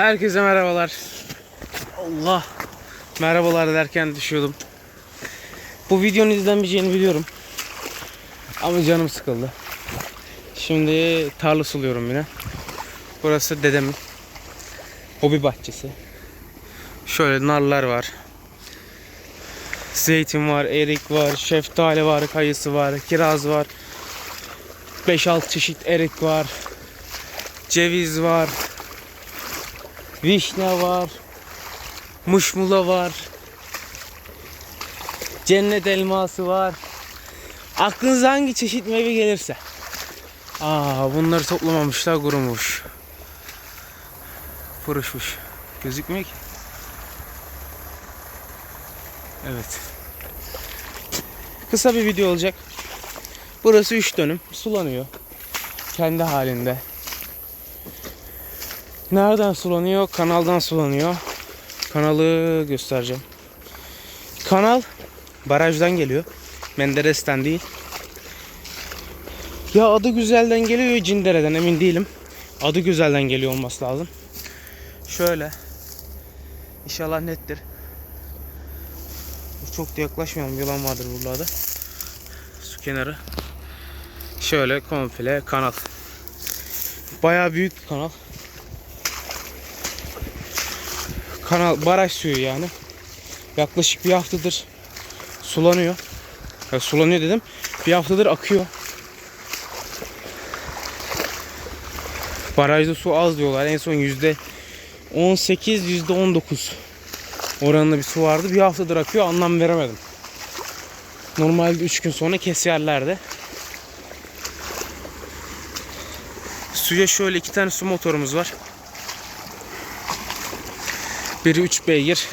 Herkese merhabalar. Allah. Merhabalar derken düşüyordum. Bu videonun izlenmeyeceğini biliyorum. Ama canım sıkıldı. Şimdi tarla suluyorum yine. Burası dedemin hobi bahçesi. Şöyle narlar var. Zeytin var, erik var, şeftali var, kayısı var, kiraz var. 5-6 çeşit erik var. Ceviz var. Vişne var. Muşmula var. Cennet elması var. Aklınıza hangi çeşit meyve gelirse. Aa bunları toplamamışlar kurumuş. Fırışmış. Gözükmüyor ki. Evet. Kısa bir video olacak. Burası 3 dönüm. Sulanıyor. Kendi halinde. Nereden sulanıyor? Kanaldan sulanıyor. Kanalı göstereceğim. Kanal barajdan geliyor. Menderes'ten değil. Ya adı güzelden geliyor Cindere'den emin değilim. Adı güzelden geliyor olması lazım. Şöyle. İnşallah nettir. Çok da yaklaşmayalım. Yılan vardır buralarda. Su kenarı. Şöyle komple kanal. Bayağı büyük bir kanal. Kanal baraj suyu yani. Yaklaşık bir haftadır sulanıyor. Ya sulanıyor dedim. Bir haftadır akıyor. Barajda su az diyorlar. En son yüzde 18 yüzde 19 oranında bir su vardı. Bir haftadır akıyor. Anlam veremedim. Normalde 3 gün sonra keserlerdi. Suya şöyle iki tane su motorumuz var. Biri 3 beygir.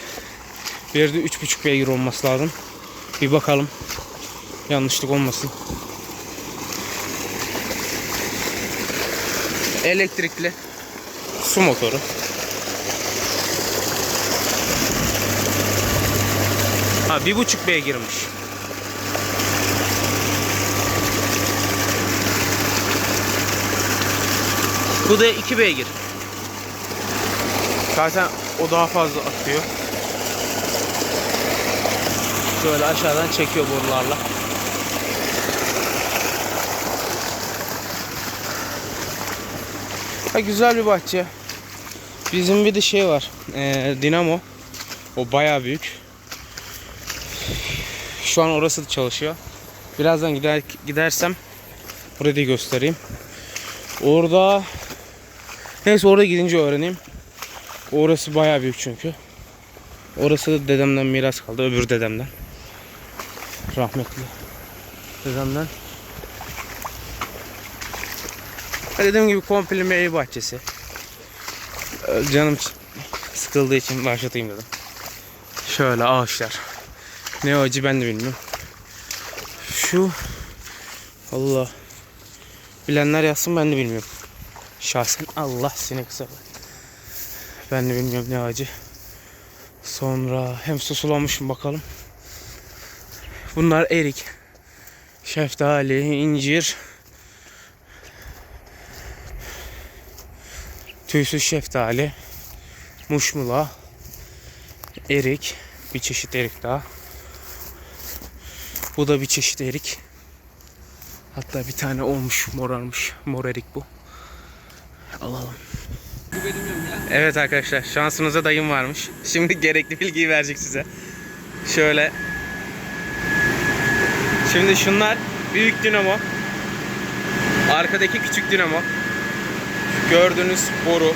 Biri de 3.5 beygir olması lazım. Bir bakalım. Yanlışlık olmasın. Elektrikli su motoru. Ha bir buçuk beygirmiş. Bu da 2 beygir. Zaten o daha fazla akıyor. Şöyle aşağıdan çekiyor borularla. Ha, güzel bir bahçe. Bizim bir de şey var. Ee, dinamo. O baya büyük. Şu an orası da çalışıyor. Birazdan gider gidersem orayı da göstereyim. Orada neyse oraya gidince öğreneyim. Orası baya büyük çünkü. Orası da dedemden miras kaldı. Öbür dedemden. Rahmetli. Dedemden. Dediğim gibi komple meyve bahçesi. Ee, Canım sıkıldığı için başlatayım dedim. Şöyle ağaçlar. Ne acı ben de bilmiyorum. Şu Allah bilenler yazsın ben de bilmiyorum. Şahsen Allah seni kısa bak. Ben de bilmiyorum ne acı. Sonra hem susulamışım bakalım. Bunlar erik. Şeftali, incir. Tüysüz şeftali. Muşmula. Erik. Bir çeşit erik daha. Bu da bir çeşit erik. Hatta bir tane olmuş morarmış. Mor erik bu. Alalım. Evet arkadaşlar şansınıza dayım varmış. Şimdi gerekli bilgiyi verecek size. Şöyle. Şimdi şunlar büyük dinamo. Arkadaki küçük dinamo. Gördüğünüz boru.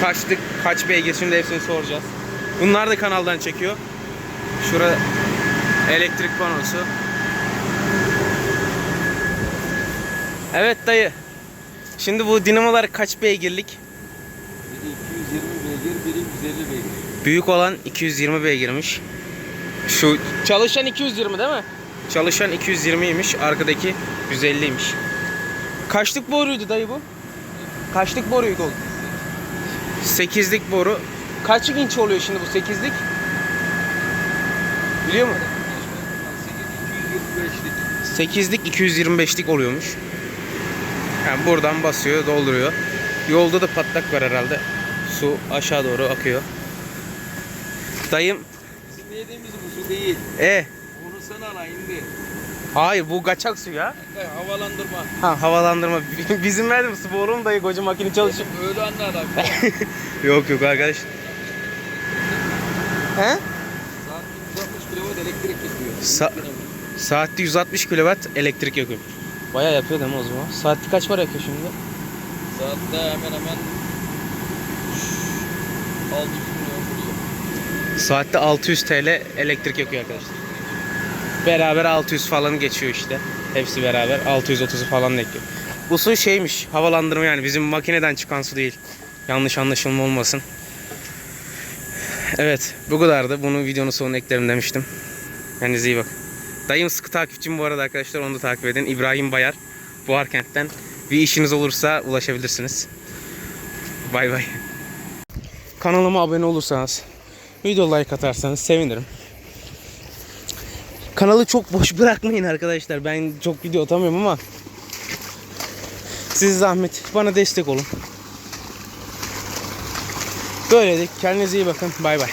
Kaçlık kaç beygir şimdi hepsini soracağız. Bunlar da kanaldan çekiyor. Şura elektrik panosu. Evet dayı. Şimdi bu dinamolar kaç beygirlik? Biri 220 beygir, biri 150 beygir. Büyük olan 220 beygirmiş. Şu çalışan 220 değil mi? Çalışan 220'ymiş. Arkadaki 150'ymiş. Kaçlık boruydu dayı bu? Kaçlık boruydu o? 8'lik boru. Kaç inç oluyor şimdi bu 8'lik? Biliyor musun? 8 225'lik. 8'lik 225'lik oluyormuş. Yani buradan basıyor, dolduruyor. Yolda da patlak var herhalde. Su aşağı doğru akıyor. Dayım Bizim yediğimiz bu su değil. e Onu sen ala indi. hayır bu kaçak su ya. Havalandırma. Ha havalandırma. Bizim verdim su boru mu dayı koca makine çalışıyor. Öyle anlar abi. yok yok arkadaş. He? Saat 160 kW elektrik yapıyor. Sa- Saatte 160 kW elektrik yakıyor. Bayağı yapıyor değil mi o zaman? Saatte kaç para yakıyor şimdi? Saatte hemen hemen 600 milyon vuruyor. Saatte 600 TL elektrik yakıyor arkadaşlar. Beraber 600 falan geçiyor işte. Hepsi beraber 630'u falan yakıyor. Bu su şeymiş havalandırma yani bizim makineden çıkan su değil. Yanlış anlaşılma olmasın. Evet bu kadardı. Bunu videonun sonuna eklerim demiştim. Kendinize iyi bakın. Dayım sıkı takipçim bu arada arkadaşlar onu da takip edin. İbrahim Bayar. Buharkent'ten. Bir işiniz olursa ulaşabilirsiniz. Bay bay. Kanalıma abone olursanız, video like atarsanız sevinirim. Kanalı çok boş bırakmayın arkadaşlar. Ben çok video atamıyorum ama siz zahmet bana destek olun. Böyledik. Kendinize iyi bakın. Bay bay.